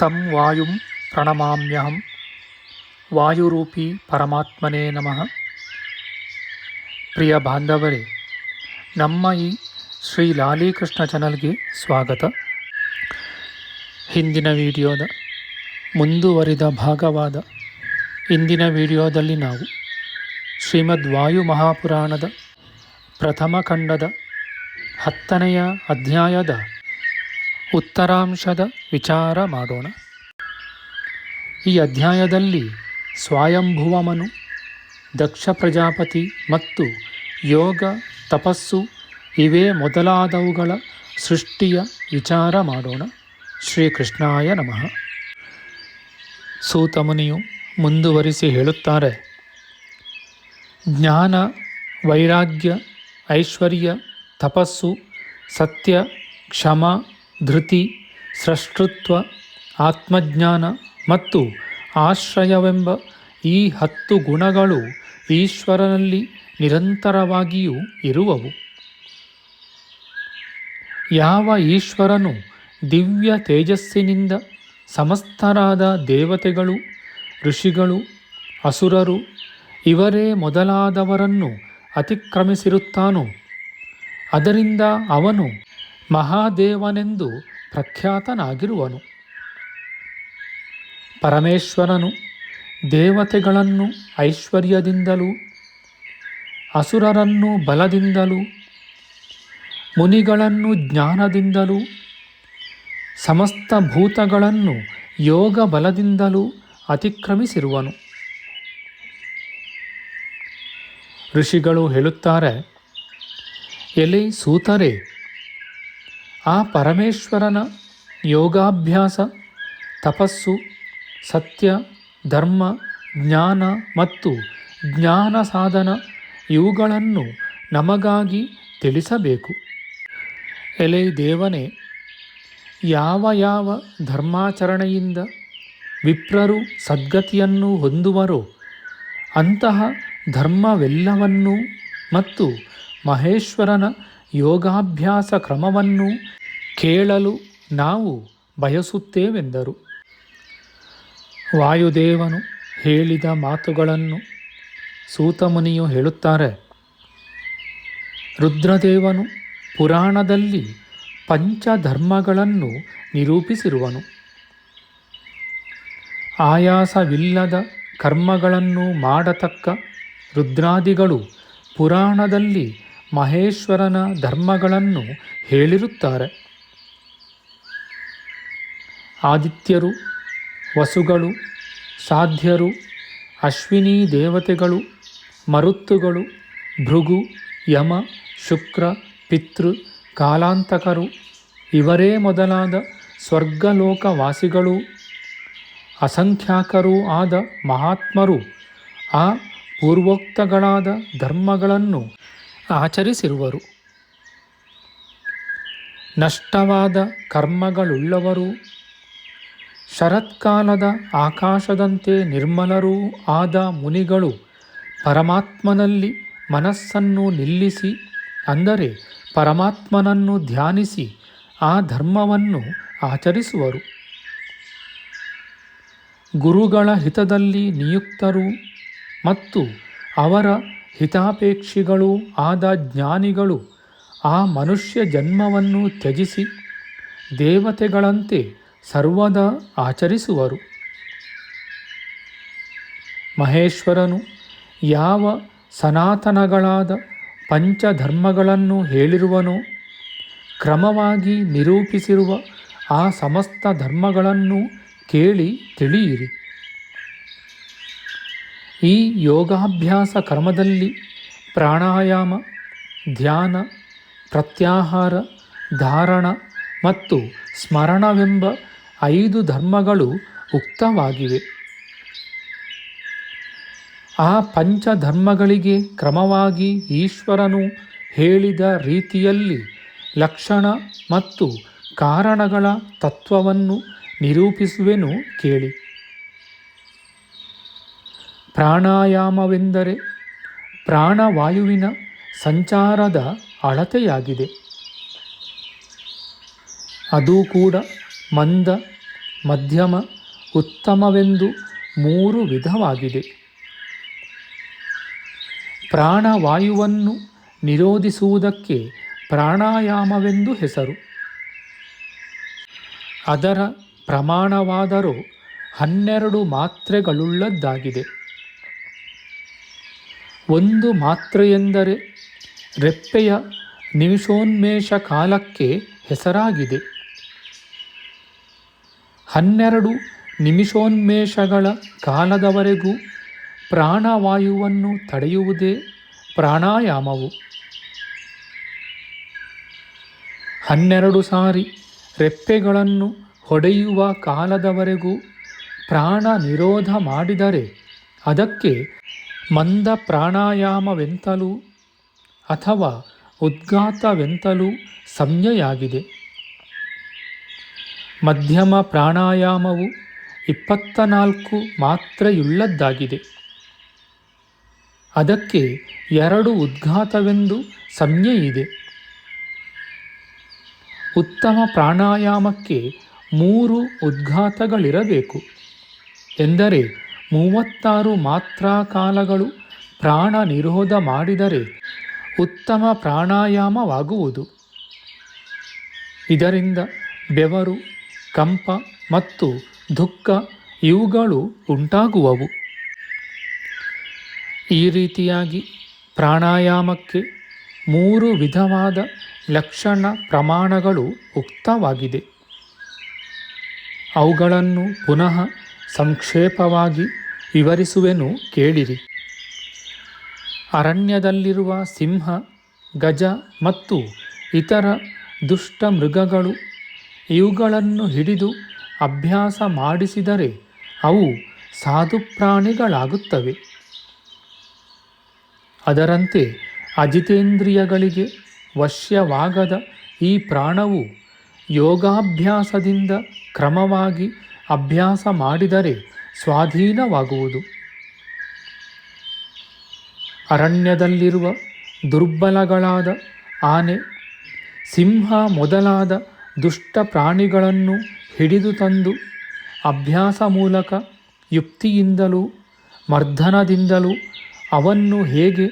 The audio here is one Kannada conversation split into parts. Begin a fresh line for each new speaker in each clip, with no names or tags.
ತಂ ವಾಯುಂ ಪ್ರಣಮಾಮ್ಯಹಂ ವಾಯುರೂಪಿ ಪರಮಾತ್ಮನೇ ನಮಃ ಪ್ರಿಯ ಬಾಂಧವರೇ ನಮ್ಮ ಈ ಶ್ರೀ ಲಾಲಿಕೃಷ್ಣ ಚಾನಲ್ಗೆ ಸ್ವಾಗತ ಹಿಂದಿನ ವಿಡಿಯೋದ ಮುಂದುವರಿದ ಭಾಗವಾದ ಇಂದಿನ ವಿಡಿಯೋದಲ್ಲಿ ನಾವು ಶ್ರೀಮದ್ ವಾಯು ಮಹಾಪುರಾಣದ ಪ್ರಥಮ ಖಂಡದ ಹತ್ತನೆಯ ಅಧ್ಯಾಯದ ಉತ್ತರಾಂಶದ ವಿಚಾರ ಮಾಡೋಣ. ಈ ಅಧ್ಯಾಯದಲ್ಲಿ ಸ್ವಯಂಭುವಮನು, ದಕ್ಷ ಪ್ರಜಾಪತಿ ಮತ್ತು ಯೋಗ, ತಪಸ್ಸು ಇವೇ ಮೊದಲಾದವುಗಳ ಸೃಷ್ಟಿಯ ವಿಚಾರ ಮಾಡೋಣ. ಶ್ರೀಕೃಷ್ಣಾಯ ನಮಃ. ಸೂತಮುನಿಯು ಮುಂದುವರಿಸಿ ಹೇಳುತ್ತಾರೆ, ಜ್ಞಾನ, ವೈರಾಗ್ಯ, ಐಶ್ವರ್ಯ, ತಪಸ್ಸು, ಸತ್ಯ, ಕ್ಷಮ ಧೃತಿ, ಸೃಷ್ಟೃತ್ವ, ಆತ್ಮಜ್ಞಾನ ಮತ್ತು ಆಶ್ರಯವೆಂಬ ಈ ಹತ್ತು ಗುಣಗಳು ಈಶ್ವರನಲ್ಲಿ ನಿರಂತರವಾಗಿಯೂ ಇರುವವು. ಯಾವ ಈಶ್ವರನು ದಿವ್ಯ ತೇಜಸ್ಸಿನಿಂದ ಸಮಸ್ತರಾದ ದೇವತೆಗಳು, ಋಷಿಗಳು, ಅಸುರರು, ಇವರೇ ಮೊದಲಾದವರನ್ನು ಅತಿಕ್ರಮಿಸಿರುತ್ತಾನೋ? ಅದರಿಂದ ಅವನು ಮಹಾದೇವನೆಂದು ಪ್ರಖ್ಯಾತನಾಗಿರುವನು. ಪರಮೇಶ್ವರನು ದೇವತೆಗಳನ್ನು ಐಶ್ವರ್ಯದಿಂದಲೂ, ಅಸುರರನ್ನು ಬಲದಿಂದಲೂ, ಮುನಿಗಳನ್ನು ಜ್ಞಾನದಿಂದಲೂ, ಸಮಸ್ತ ಭೂತಗಳನ್ನು ಯೋಗ ಬಲದಿಂದಲೂ ಅತಿಕ್ರಮಿಸಿರುವನು. ಋಷಿಗಳು ಹೇಳುತ್ತಾರೆ ಎಲೆ ಸೂತರೆ ಆ ಪರಮೇಶ್ವರನ ಯೋಗಾಭ್ಯಾಸ, ತಪಸ್ಸು, ಸತ್ಯ, ಧರ್ಮ, ಜ್ಞಾನ ಮತ್ತು ಜ್ಞಾನ ಸಾಧನ ಇವುಗಳನ್ನು ನಮಗಾಗಿ ತಿಳಿಸಬೇಕು. ಎಲೆ ದೇವನೇ, ಯಾವ ಯಾವ ಧರ್ಮಾಚರಣೆಯಿಂದ ವಿಪ್ರರು ಸದ್ಗತಿಯನ್ನು ಹೊಂದುವರೋ ಅಂತಹ ಧರ್ಮವೆಲ್ಲವನ್ನೂ ಮತ್ತು ಮಹೇಶ್ವರನ ಯೋಗಾಭ್ಯಾಸ ಕ್ರಮವನ್ನು ಕೇಳಲು ನಾವು ಬಯಸುತ್ತೇವೆಂದರು. ವಾಯುದೇವನು ಹೇಳಿದ ಮಾತುಗಳನ್ನು ಸೂತಮುನಿಯು ಹೇಳುತ್ತಾರೆ. ರುದ್ರದೇವನು ಪುರಾಣದಲ್ಲಿ ಪಂಚಧರ್ಮಗಳನ್ನು ನಿರೂಪಿಸಿರುವನು. ಆಯಾಸವಿಲ್ಲದ ಕರ್ಮಗಳನ್ನು ಮಾಡತಕ್ಕ ರುದ್ರಾದಿಗಳು ಪುರಾಣದಲ್ಲಿ ಮಹೇಶ್ವರನ ಧರ್ಮಗಳನ್ನು ಹೇಳಿರುತ್ತಾರೆ. ಆದಿತ್ಯರು, ವಸುಗಳು, ಸಾಧ್ಯರು, ಅಶ್ವಿನಿ ದೇವತೆಗಳು, ಮರುತ್ತುಗಳು, ಭೃಗು, ಯಮ, ಶುಕ್ರ, ಪಿತೃ, ಕಾಲಾಂತಕರು, ಇವರೇ ಮೊದಲಾದ ಸ್ವರ್ಗಲೋಕವಾಸಿಗಳು. ಅಸಂಖ್ಯಾಕರೂ ಆದ ಮಹಾತ್ಮರು ಆ ಪೂರ್ವೋಕ್ತಗಳಾದ ಧರ್ಮಗಳನ್ನು ಆಚರಿಸಿರುವರು. ನಷ್ಟವಾದ ಕರ್ಮಗಳುಳ್ಳವರು, ಶರತ್ಕಾಲದ ಆಕಾಶದಂತೆ ನಿರ್ಮಲರೂ ಆದ ಮುನಿಗಳು ಪರಮಾತ್ಮನಲ್ಲಿ ಮನಸ್ಸನ್ನು ನಿಲ್ಲಿಸಿ, ಅಂದರೆ ಪರಮಾತ್ಮನನ್ನು ಧ್ಯಾನಿಸಿ ಆ ಧರ್ಮವನ್ನು ಆಚರಿಸುವರು. ಗುರುಗಳ ಹಿತದಲ್ಲಿ ನಿಯುಕ್ತರು ಮತ್ತು ಅವರ ಹಿತಾಪೇಕ್ಷಿಗಳೂ ಆದ ಜ್ಞಾನಿಗಳು ಆ ಮನುಷ್ಯ ಜನ್ಮವನ್ನು ತ್ಯಜಿಸಿ ದೇವತೆಗಳಂತೆ ಸರ್ವದಾ ಆಚರಿಸುವರು. ಮಹೇಶ್ವರನು ಯಾವ ಸನಾತನಗಳಾದ ಪಂಚಧರ್ಮಗಳನ್ನು ಹೇಳಿರುವನೋ, ಕ್ರಮವಾಗಿ ನಿರೂಪಿಸಿರುವ ಆ ಸಮಸ್ತ ಧರ್ಮಗಳನ್ನು ಕೇಳಿ ತಿಳಿಯಿರಿ. ಈ ಯೋಗಾಭ್ಯಾಸ ಕ್ರಮದಲ್ಲಿ ಪ್ರಾಣಾಯಾಮ, ಧ್ಯಾನ, ಪ್ರತ್ಯಾಹಾರ, ಧಾರಣ ಮತ್ತು ಸ್ಮರಣವೆಂಬ ಐದು ಧರ್ಮಗಳು ಉಕ್ತವಾಗಿವೆ. ಆ ಪಂಚಧರ್ಮಗಳಿಗೆ ಕ್ರಮವಾಗಿ ಈಶ್ವರನು ಹೇಳಿದ ರೀತಿಯಲ್ಲಿ ಲಕ್ಷಣ ಮತ್ತು ಕಾರಣಗಳ ತತ್ವವನ್ನು ನಿರೂಪಿಸುವೆನು ಕೇಳಿ. ಪ್ರಾಣಾಯಾಮವೆಂದರೆ ಪ್ರಾಣವಾಯುವಿನ ಸಂಚಾರದ ಅಳತೆಯಾಗಿದೆ. ಅದು ಕೂಡ ಮಂದ, ಮಧ್ಯಮ, ಉತ್ತಮವೆಂದು ಮೂರು ವಿಧವಾಗಿದೆ. ಪ್ರಾಣವಾಯುವನ್ನು ನಿರೋಧಿಸುವುದಕ್ಕೆ ಪ್ರಾಣಾಯಾಮವೆಂದು ಹೆಸರು. ಅದರ ಪ್ರಮಾಣವಾದರೂ ಹನ್ನೆರಡು ಮಾತ್ರೆಗಳುಳ್ಳದ್ದಾಗಿದೆ. ಒಂದು ಮಾತ್ರೆಯೆಂದರೆ ರೆಪ್ಪೆಯ ನಿಮಿಷೋನ್ಮೇಷ ಕಾಲಕ್ಕೆ ಹೆಸರಾಗಿದೆ. ಹನ್ನೆರಡು ನಿಮಿಷೋನ್ಮೇಷಗಳ ಕಾಲದವರೆಗೂ ಪ್ರಾಣವಾಯುವನ್ನು ತಡೆಯುವುದೇ ಪ್ರಾಣಾಯಾಮವು. ಹನ್ನೆರಡು ಸಾರಿ ರೆಪ್ಪೆಗಳನ್ನು ಹೊಡೆಯುವ ಕಾಲದವರೆಗೂ ಪ್ರಾಣ ನಿರೋಧ ಮಾಡಿದರೆ ಅದಕ್ಕೆ ಮಂದ ಪ್ರಾಣಾಯಾಮವೆಂತಲೂ ಅಥವಾ ಉದ್ಘಾತವೆಂತಲೂ ಸಂಜ್ಞೆಯಾಗಿದೆ. ಮಧ್ಯಮ ಪ್ರಾಣಾಯಾಮವು ಇಪ್ಪತ್ತ ನಾಲ್ಕು ಮಾತ್ರೆಯುಳ್ಳದ್ದಾಗಿದೆ. ಅದಕ್ಕೆ ಎರಡು ಉದ್ಘಾತವೆಂದು ಸಂಜ್ಞೆ ಇದೆ ಉತ್ತಮ ಪ್ರಾಣಾಯಾಮಕ್ಕೆ ಮೂರು ಉದ್ಘಾತಗಳಿರಬೇಕು. ಎಂದರೆ ಮೂವತ್ತಾರು ಮಾತ್ರಾಕಾಲಗಳು ಪ್ರಾಣ ನಿರೋಧ ಮಾಡಿದರೆ ಉತ್ತಮ ಪ್ರಾಣಾಯಾಮವಾಗುವುದು. ಇದರಿಂದ ಬೆವರು, ಕಂಪ ಮತ್ತು ದುಃಖ ಇವುಗಳು ಉಂಟಾಗುವವು. ಈ ರೀತಿಯಾಗಿ ಪ್ರಾಣಾಯಾಮಕ್ಕೆ ಮೂರು ವಿಧವಾದ ಲಕ್ಷಣ ಪ್ರಮಾಣಗಳು ಉಕ್ತವಾಗಿದೆ. ಅವುಗಳನ್ನು ಪುನಃ ಸಂಕ್ಷೇಪವಾಗಿ ವಿವರಿಸುವೆನು ಕೇಳಿರಿ. ಅರಣ್ಯದಲ್ಲಿರುವ ಸಿಂಹ, ಗಜ ಮತ್ತು ಇತರ ದುಷ್ಟ ಮೃಗಗಳು ಇವುಗಳನ್ನು ಹಿಡಿದು ಅಭ್ಯಾಸ ಮಾಡಿಸಿದರೆ ಅವು ಸಾಧು ಪ್ರಾಣಿಗಳಾಗುತ್ತವೆ ಅದರಂತೆ ಅಜಿತೇಂದ್ರಿಯಗಳಿಗೆ ವಶ್ಯವಾಗದ ಈ ಪ್ರಾಣವು ಯೋಗಾಭ್ಯಾಸದಿಂದ ಕ್ರಮವಾಗಿ ಅಭ್ಯಾಸ ಮಾಡಿದರೆ ಸ್ವಾಧೀನವಾಗುವುದು. ಅರಣ್ಯದಲ್ಲಿರುವ ದುರ್ಬಲಗಳಾದ ಆನೆ, ಸಿಂಹ ಮೊದಲಾದ ದುಷ್ಟ ಪ್ರಾಣಿಗಳನ್ನು ಹಿಡಿದು ತಂದು ಅಭ್ಯಾಸ ಮೂಲಕ ಯುಕ್ತಿಯಿಂದಲೂ ಮರ್ಧನದಿಂದಲೂ ಅವನ್ನು ಹೇಗೆ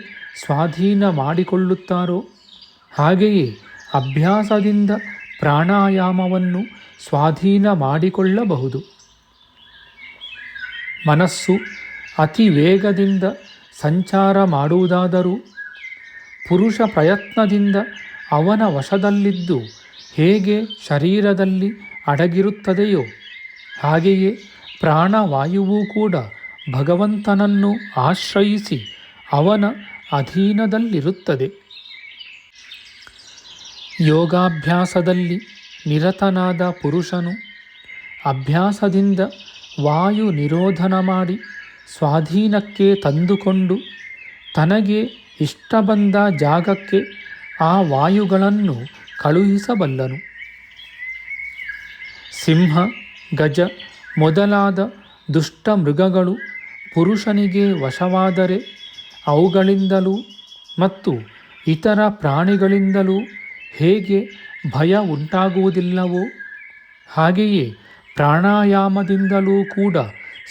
ಸ್ವಾಧೀನ ಮಾಡಿಕೊಳ್ಳುತ್ತಾರೋ ಹಾಗೆಯೇ ಅಭ್ಯಾಸದಿಂದ ಪ್ರಾಣಾಯಾಮವನ್ನು ಸ್ವಾಧೀನ ಮಾಡಿಕೊಳ್ಳಬಹುದು ಮನಸ್ಸು ಅತಿ ವೇಗದಿಂದ ಸಂಚಾರ ಮಾಡುವುದಾದರೂ, ಪುರುಷ ಪ್ರಯತ್ನದಿಂದ ಅವನ ವಶದಲ್ಲಿದ್ದು ಹೇಗೆ ಶರೀರದಲ್ಲಿ ಅಡಗಿರುತ್ತದೆಯೋ, ಹಾಗೆಯೇ ಪ್ರಾಣವಾಯುವು ಕೂಡ ಭಗವಂತನನ್ನು ಆಶ್ರಯಿಸಿ ಅವನ ಅಧೀನದಲ್ಲಿರುತ್ತದೆ. ಯೋಗಾಭ್ಯಾಸದಲ್ಲಿ ನಿರತನಾದ ಪುರುಷನು ಅಭ್ಯಾಸದಿಂದ ವಾಯು ನಿರೋಧನ ಮಾಡಿ ಸ್ವಾಧೀನಕ್ಕೆ ತಂದುಕೊಂಡು ತನಗೆ ಇಷ್ಟ ಬಂದ ಜಾಗಕ್ಕೆ ಆ ವಾಯುಗಳನ್ನು ಕಳುಹಿಸಬಲ್ಲನು. ಸಿಂಹ, ಗಜ ಮೊದಲಾದ ದುಷ್ಟ ಮೃಗಗಳು ಪುರುಷನಿಗೆ ವಶವಾದರೆ ಅವುಗಳಿಂದಲೂ ಮತ್ತು ಇತರ ಪ್ರಾಣಿಗಳಿಂದಲೂ ಹೇಗೆ ಭಯ ಉಂಟಾಗುವುದಿಲ್ಲವೋ? ಹಾಗೆಯೇ ಪ್ರಾಣಾಯಾಮದಿಂದಲೂ ಕೂಡ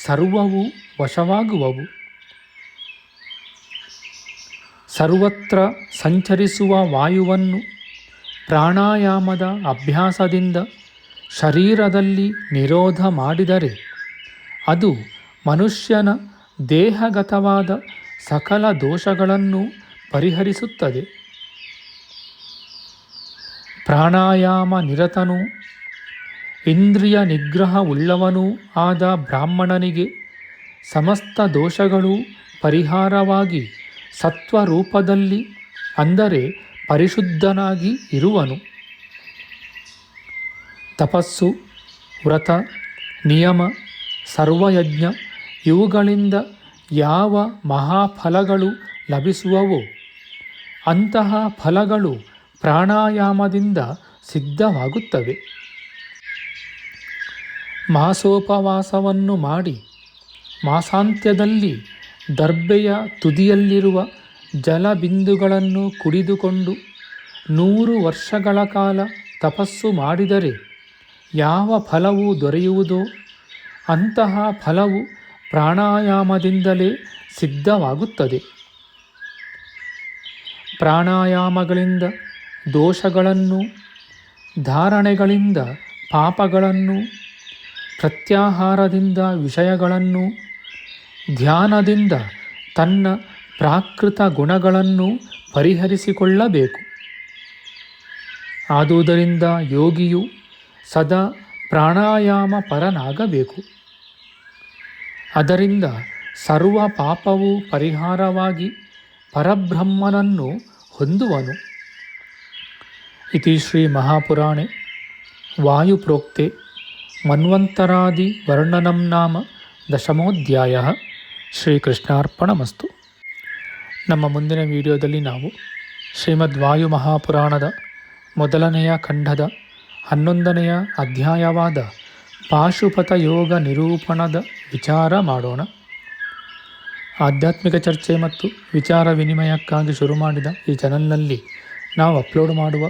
ಸರ್ವವು ವಶವಾಗುವವು. ಸರ್ವತ್ರ ಸಂಚರಿಸುವ ವಾಯುವನ್ನು ಪ್ರಾಣಾಯಾಮದ ಅಭ್ಯಾಸದಿಂದ ಶರೀರದಲ್ಲಿ ನಿರೋಧ ಮಾಡಿದರೆ ಅದು ಮನುಷ್ಯನ ದೇಹಗತವಾದ ಸಕಲ ದೋಷಗಳನ್ನು ಪರಿಹರಿಸುತ್ತದೆ. ಪ್ರಾಣಾಯಾಮ ನಿರತನೂ. ಇಂದ್ರಿಯ ನಿಗ್ರಹ ನಿಗ್ರಹವುಳ್ಳವನೂ ಆದ ಬ್ರಾಹ್ಮಣನಿಗೆ ಸಮಸ್ತ ದೋಷಗಳು ಪರಿಹಾರವಾಗಿ ಸತ್ವರೂಪದಲ್ಲಿ ಅಂದರೆ ಪರಿಶುದ್ಧನಾಗಿ ಇರುವನು. ತಪಸ್ಸು, ವ್ರತ, ನಿಯಮ, ಸರ್ವಯಜ್ಞ ಇವುಗಳಿಂದ ಯಾವ ಮಹಾಫಲಗಳು ಲಭಿಸುವವೋ ಅಂತಹ ಫಲಗಳು ಪ್ರಾಣಾಯಾಮದಿಂದ ಸಿದ್ಧವಾಗುತ್ತವೆ. ಮಾಸೋಪವಾಸವನ್ನು ಮಾಡಿ ಮಾಸಾಂತ್ಯದಲ್ಲಿ ದರ್ಬೆಯ ತುದಿಯಲ್ಲಿರುವ ಜಲಬಿಂದುಗಳನ್ನು ಕುಡಿದುಕೊಂಡು ನೂರು ವರ್ಷಗಳ ಕಾಲ ತಪಸ್ಸು ಮಾಡಿದರೆ ಯಾವ ಫಲವು ದೊರೆಯುವುದೋ ಅಂತಹ ಫಲವು ಪ್ರಾಣಾಯಾಮದಿಂದಲೇ ಸಿದ್ಧವಾಗುತ್ತದೆ. ಪ್ರಾಣಾಯಾಮಗಳಿಂದ ದೋಷಗಳನ್ನು, ಧಾರಣೆಗಳಿಂದ ಪಾಪಗಳನ್ನು, ಪ್ರತ್ಯಾಹಾರದಿಂದ ವಿಷಯಗಳನ್ನು, ಧ್ಯಾನದಿಂದ ತನ್ನ ಪ್ರಾಕೃತ ಗುಣಗಳನ್ನು ಪರಿಹರಿಸಿಕೊಳ್ಳಬೇಕು. ಆದುದರಿಂದ ಯೋಗಿಯು ಸದಾ ಪ್ರಾಣಾಯಾಮ ಪರನಾಗಬೇಕು. ಅದರಿಂದ ಸರ್ವ ಪಾಪವು ಪರಿಹಾರವಾಗಿ ಪರಬ್ರಹ್ಮನನ್ನು ಹೊಂದುವನು. ಇತಿ ಶ್ರೀ ಮಹಾಪುರಾಣೆ ವಾಯುಪ್ರೋಕ್ತೆ ಮನ್ವಂತರಾದಿ ವರ್ಣನಂ ನಾಮ ದಶಮೋಧ್ಯಾಯ ಶ್ರೀಕೃಷ್ಣಾರ್ಪಣಮಸ್ತು ನಮ್ಮ ಮುಂದಿನ ವಿಡಿಯೋದಲ್ಲಿ ನಾವು ಶ್ರೀಮದ್ ವಾಯು ಮಹಾಪುರಾಣದ ಮೊದಲನೆಯ ಖಂಡದ ಹನ್ನೊಂದನೆಯ ಅಧ್ಯಾಯವಾದ ಪಾಶುಪತ ಯೋಗ ನಿರೂಪಣದ ವಿಚಾರ ಮಾಡೋಣ. ಆಧ್ಯಾತ್ಮಿಕ ಚರ್ಚೆ ಮತ್ತು ವಿಚಾರ ವಿನಿಮಯಕ್ಕಾಗಿ ಶುರು ಮಾಡಿದ ಈ ಚಾನಲ್ನಲ್ಲಿ ನಾವು ಅಪ್ಲೋಡ್ ಮಾಡುವ